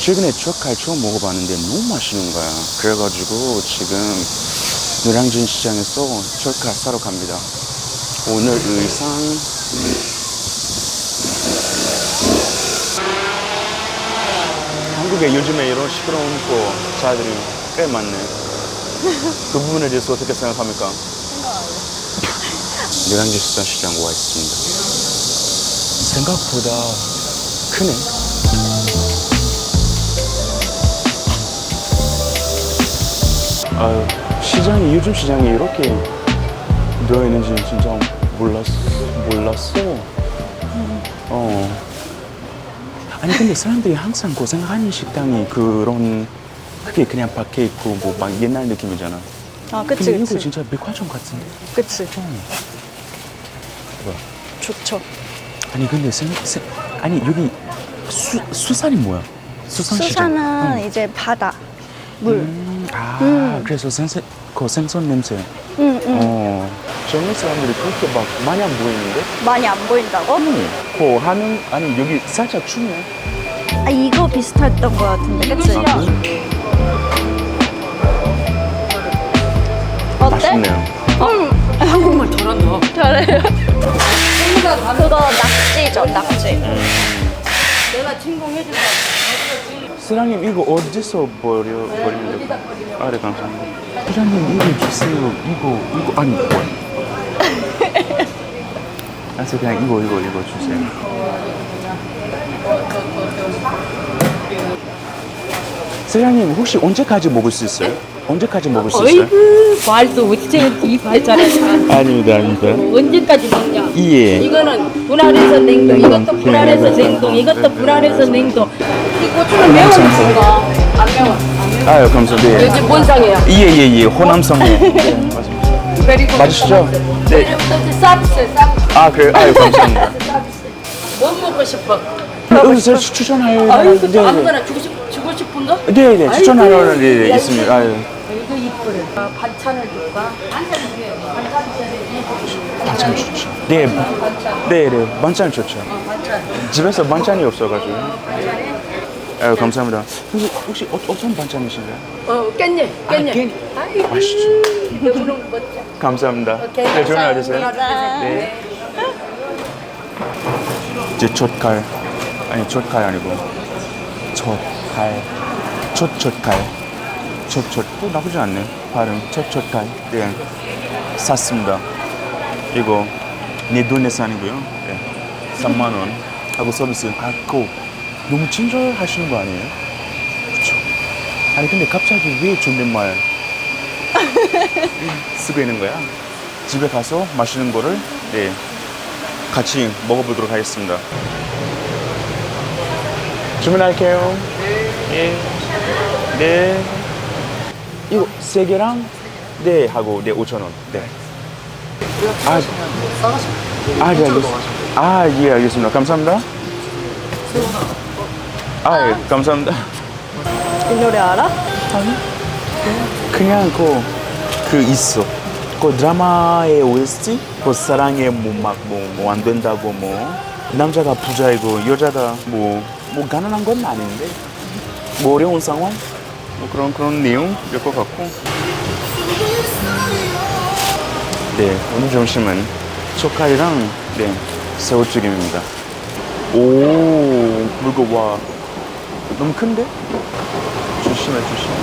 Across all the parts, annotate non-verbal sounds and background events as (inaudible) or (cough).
최근에 초칼 처음 먹어봤는데 너무 맛있는 거야. 그래가지고 지금 노량진 시장에서 초칼 사러 갑니다. 오늘 의상 한국에 요즘에 이런 시끄러운 자들이 꽤 많네. 그 부분에 대해서 어떻게 생각합니까? 노량진 수산시장 와 있습니다. 생각보다 크네. 아유, 시장이 요즘 시장이 이렇게 되어 있는지 진짜 몰랐 몰랐어. 어. 아니 근데 사람들이 항상 그 생각하는 식당이 그런 그게 그냥 밖에 있고 뭐 막 옛날 느낌이잖아. 아, 그치, 근데 이거 그치. 진짜 백화점 같은데. 그치. 뭐야? 좋죠. 아니 근데 생, 생 아니 여기 수 수산이 뭐야? 수산 시장. 수산은 이제 바다, 물. 음, 아 그래서 생선 그 생선 냄새. 응, 응. 어. 젊은 사람들이 그렇게 막 많이 안 보이는데? 많이 안 보인다고? 음. 그 하는 아니 여기 살짝 춥네. 아, 이거 비슷했던 것 같은데, 그치? 아? 어때? 맛있네요. 한국말 잘한다. 잘해요. 그거 낙지죠, 낙지. 내가 침공해준다. 사장님 이거 어디서 버려 버리면 될까? 아, 네 감사합니다. 사장님 이거 주세요. 이거 이거 아니 뭐야? (laughs) 아, 그냥 이거 이거 이거 주세요. 사장님 혹시 언제까지 먹을 수 있어요? 언제까지 먹을 수 있어요? 어이구, 말도 어째 이발 잘한다. 아닙니다, 아닙니다. 언제까지? 예. 이거는 불안해서 냉동, 냉동. 이것도 네, 네, 냉동, 네. 이것도 불안해서 냉동. 이 고추는 매운 건가? 안 매워. 아유 감사합니다. 요즘 뭔 상이야? 예예예 호남성에 (laughs) 네. 그리고 맞으시죠? 네. 서비스, 서비스. 아 그래 아유 감사합니다. (laughs) 뭐 먹고 싶어? 여기서 추천할 아이고, 네, 네. 아무거나 주고, 싶, 주고 싶은 거? 네네 아이고, 추천하러 네, 네, 야, 있습니다. 아유 이거 이쁘네. 아, 반찬을 줄까? 반찬. 반찬 좋죠. 네, 네 네 반찬 좋죠. 집에서 반찬이 없어가지고. 아유 감사합니다. 혹시 혹시 어, 어떤 반찬이신가요? 어, 깻잎, 깻잎. 깻잎. 아이고, 맛있죠. 멋져. 감사합니다. 오케이, 네 좋은 하루 되세요. 네. 이제 젓갈 아니 젓갈 아니고 젓갈 젓 젓갈 젓젓 또 나쁘지 않네 발음 젓 젓갈 네 샀습니다 이거 내 돈내산이고요 네. 3만 원 하고 서비스 받고 너무 친절하시는 거 아니에요? 그쵸 아니 근데 갑자기 왜 존댓말 (laughs) 쓰고 있는 거야? 집에 가서 맛있는 거를 네 같이 먹어보도록 하겠습니다. 주문할게요. 네. 네. 이거 세 개랑 네 하고 네 5천 원. 네. 아, 아, 네, 알겠습니다. 아, 예, 알겠습니다. 감사합니다. 아, 예, 감사합니다. 이 노래 알아? 그냥 그, 그 있어. 그 드라마의 OST? 그 사랑에 뭐막뭐 안 된다고 뭐 남자가 부자이고 여자가 뭐, 뭐 가난한 건 아닌데 뭐 어려운 상황? 뭐 그런 그런 내용일 것 같고 네 오늘 점심은 초칼이랑 네 새우튀김입니다 오 무거워 너무 큰데? 조심해 조심해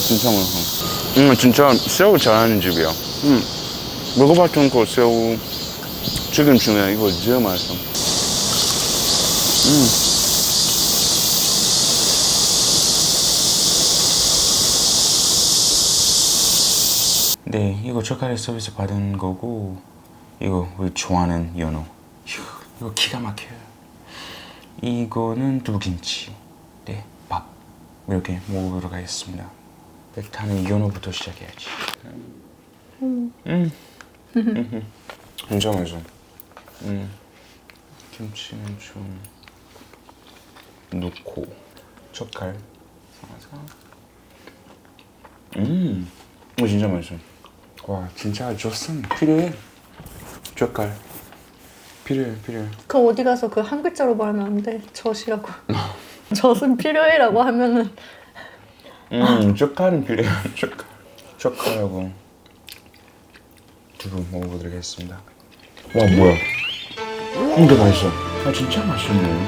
진짜 맛있어. 음, 진짜 새우 잘하는 집이야. 음, 먹어봤던 거 새우 지금 중에 이거 제일 맛있어. 음. 네, 이거 초콜릿 서비스 받은 거고 이거 우리 좋아하는 연어. 휴, 이거 기가 막혀요. 이거는 두김치. 네, 밥. 이렇게 먹어보도록 하겠습니다. 일단은 연어부터 시작해야지. 음. 음. 진짜 맛있어. 음. 김치는 좀 넣고 젓갈. 음. 이거 진짜 맛있어. 와 진짜 젖은 필요해. 젓갈 필요해 필요해. 그 어디 가서 그 한 글자로 말하면 안 돼. 젖이라고. (laughs) 젖은 필요해라고 하면은 음 젓갈은 필요해. (laughs) 젓갈 젓갈하고 두부 먹어보도록 하겠습니다. 와 뭐야? 이거 맛있어. 아 진짜 맛있네.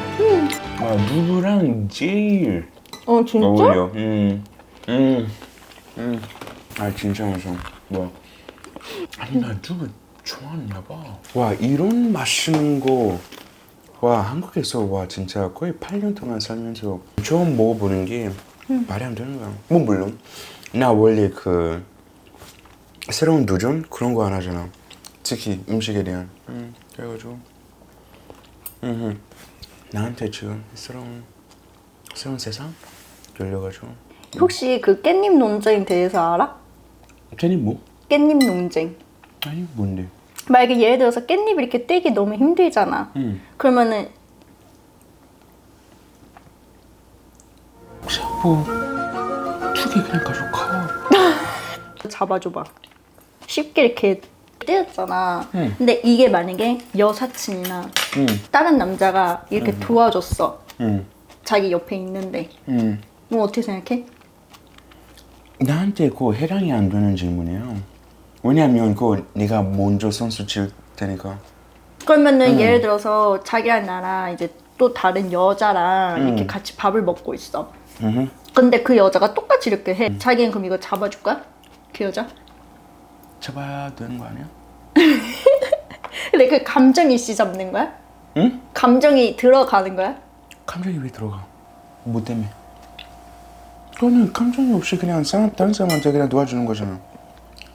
와 두부랑 제일 어 진짜? 어울려. 음, 음, 음. 아 진짜 맛있어. 뭐? 아니 나 두부 좋아하나 봐. 와 이런 맛있는 거. 와 한국에서 와 진짜 거의 8년 동안 살면서 처음 먹어보는 게 말이 안 되는 거야. 뭐 물론 나 원래 그 새로운 도전 그런 거 안 하잖아. 특히 음식에 대한. 음, 그래가지고 음, 나한테 지금 새로운 새로운 세상 열려가지고 혹시 그 깻잎 논쟁 대해서 알아? 괜히 뭐? 깻잎 논쟁. 아니 뭔데? 만약에 예를 들어서 깻잎 이렇게 떼기 너무 힘들잖아. 응. 그러면은 혹시 뭐두개 그냥 가져가. (laughs) 잡아줘봐. 쉽게 이렇게 떼었잖아. 응. 근데 이게 만약에 여사친이나 응, 다른 남자가 이렇게 도와줬어. 응, 자기 옆에 있는데. 응. 뭐 어떻게 생각해? 나한테 그거 해당이 안 되는 질문이에요. 왜냐면 그거 네가 먼저 선수 칠 테니까. 그러면은 예를 들어서 자기랑 나랑 이제 또 다른 여자랑 이렇게 같이 밥을 먹고 있어. 응. 근데 그 여자가 똑같이 이렇게 해. 자기는 그럼 이거 잡아줄 거야? 그 여자? 잡아야 되는 거 아니야? (laughs) 근데 그 감정이 씨 잡는 거야? 응? 감정이 들어가는 거야? 감정이 왜 들어가? 뭐 때문에? 그거는 감정이 없이 그냥 사람 다른 사람한테 그냥 도와주는 거잖아.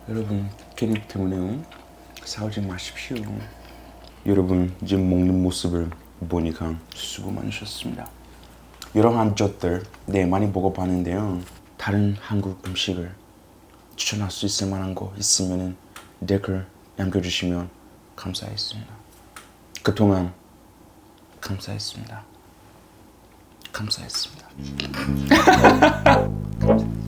여러분 괜히 때문에 싸우지 마십시오. 여러분 지금 먹는 모습을 보니까 수고 많으셨습니다. 여러 한 젓들 네 많이 먹어봤는데요. 다른 한국 음식을 추천할 수 있을 만한 거 있으면은 댓글 남겨주시면 감사하겠습니다. 그동안 감사했습니다. 감사했습니다. (laughs)